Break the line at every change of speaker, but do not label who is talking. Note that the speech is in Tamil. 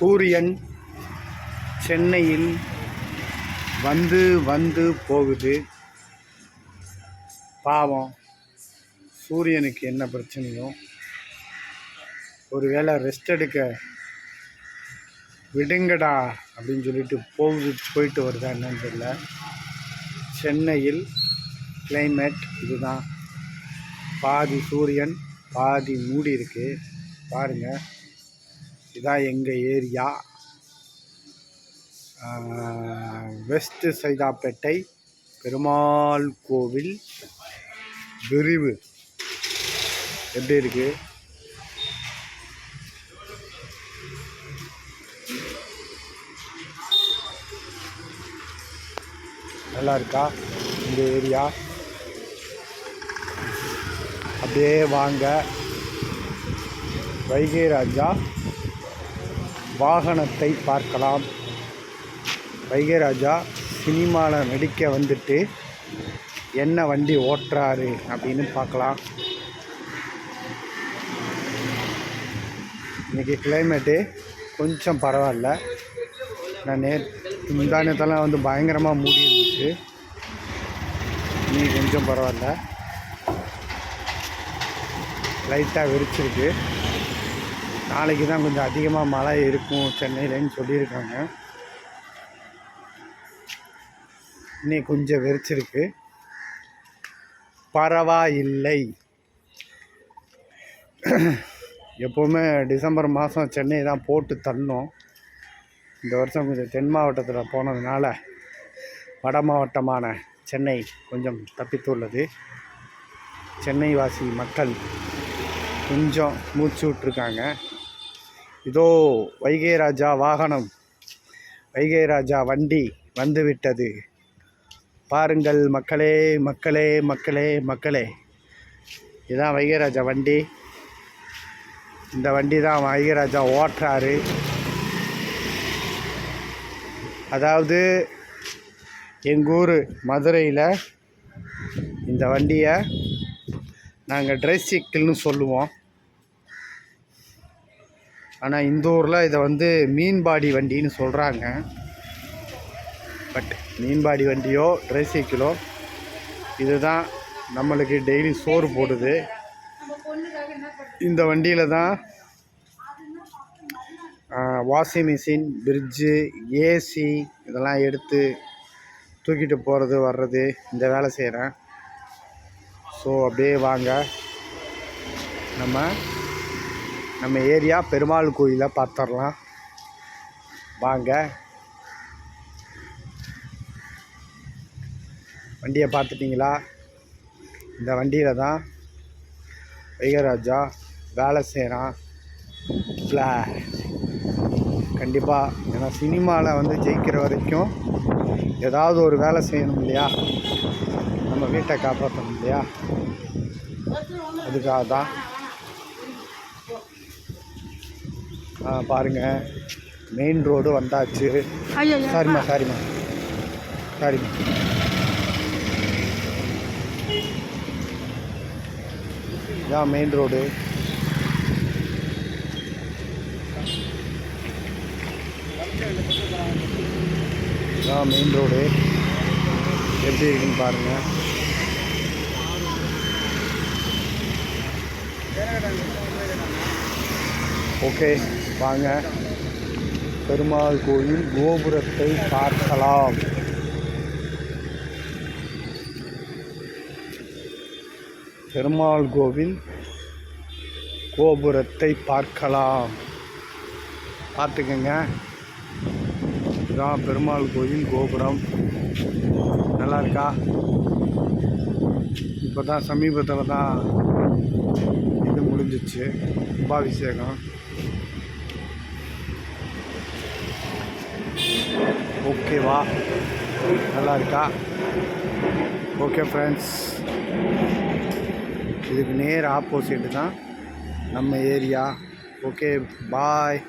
சூரியன் சென்னையில் வந்து வந்து போகுது. பாவம். சூரியனுக்கு என்ன பிரச்சனையோ? ஒருவேளை ரெஸ்ட் எடுக்க விடுங்கடா அப்படின்னு சொல்லிட்டு போகுது போயிட்டு வருதா என்னன்னு தெரியல. சென்னையில் கிளைமேட் இதுதான். பாதி சூரியன் பாதி மூடி இருக்குது பாருங்கள் இதான் எங்கள் ஏரியா. வெஸ்ட்டு சைதாப்பேட்டை பெருமாள் கோவில் விரிவு. எப்படி இருக்கு? நல்லா இருக்கா? இந்த ஏரியா? அப்படியே வாங்க. வைகை ராஜா. வாகனத்தை பார்க்கலாம். வைகராஜா சினிமாவில் நடிக்க வந்துட்டு என்ன வண்டி ஓட்டுறாரு? அப்படின்னு பார்க்கலாம். இன்றைக்கி கிளைமேட்டு கொஞ்சம் பரவாயில்ல. நான் நே முந்தானத்தெல்லாம் வந்து பயங்கரமாக மூடி இருந்துச்சு. இன்னைக்கு கொஞ்சம் பரவாயில்ல. லைட்டாக விரிச்சிருக்கு நாளைக்கு தான் கொஞ்சம் அதிகமாக மழை இருக்கும் சென்னையிலன்னு சொல்லியிருக்காங்க. இன்னைக்கு கொஞ்சம் வெறிச்சிருக்கு. பரவாயில்லை. எப்போவுமே டிசம்பர் மாதம் சென்னை தான் போட்டு தன்னோம் இந்த வருஷம் கொஞ்சம் தென் மாவட்டத்தில் போனதுனால வட மாவட்டமான சென்னை கொஞ்சம் தப்பித்துள்ளது. சென்னை வாசி மக்கள் கொஞ்சம் மூச்சு விட்ருக்காங்க இதோ வைகை ராஜா வாகனம். வைகை ராஜா வண்டி வந்து விட்டது பாருங்கள் மக்களே மக்களே மக்களே மக்களே. இதுதான் வைகைராஜா வண்டி. இந்த வண்டி தான் வைகைராஜா ஓட்டுறாரு. அதாவது எங்கள் ஊர் மதுரையில் இந்த வண்டியை நாங்கள் ட்ரைசைக்கிள்னு சொல்லுவோம். ஆனால் இந்த ஊரில் இதை வந்து மீன்பாடி வண்டின்னு சொல்கிறாங்க பட் மீன்பாடி வண்டியோ ட்ரைசைக்கிளோ இதுதான் நம்மளுக்கு டெய்லி சோறு போடுது. இந்த வண்டியில் தான் வாஷிங் மிஷின் ஃப்ரிட்ஜு ஏசி இதெல்லாம் எடுத்து தூக்கிட்டு போகிறது வர்றது இந்த வேலை செய்கிறேன் ஸோ அப்படியே வாங்க. நம்ம நம்ம ஏரியா பெருமாள் கோயிலை பார்த்துடலாம். வாங்க. வண்டியை பார்த்துட்டிங்களா? இந்த வண்டியில் தான் வைகராஜா வேலை செய்கிறான் ஃப்ளா கண்டிப்பாக ஏன்னா சினிமாவில் வந்து ஜெயிக்கிற வரைக்கும் ஏதாவது ஒரு வேலை செய்யணும் இல்லையா? நம்ம வீட்டை காப்பாற்றணும் இல்லையா? அதுக்காக தான் ஆ, பாருங்க. மெயின் ரோடு வந்தாச்சு. சாரிம்மா சாரிம்மா சாரிம்மா இதான் மெயின் ரோடு இதான் மெயின் ரோடு எப்படி இருக்குன்னு பாருங்கள் ஓகே வாங்க. பெருமாள் கோயில் கோபுரத்தை பார்க்கலாம். பெருமாள் கோவில் கோபுரத்தை பார்க்கலாம். பார்த்துக்கங்க. இதுதான் பெருமாள் கோயில் கோபுரம். நல்லா இருக்கா? இப்போ தான் சமீபத்தில் தான் இது முடிஞ்சிச்சு. கும்பாபிஷேகம். ஓகேவா நல்லா இருக்கா? ஓகே ஃப்ரெண்ட்ஸ் இதுக்கு நேர் ஆப்போசிட் தான் நம்ம ஏரியா ஓகே பாய்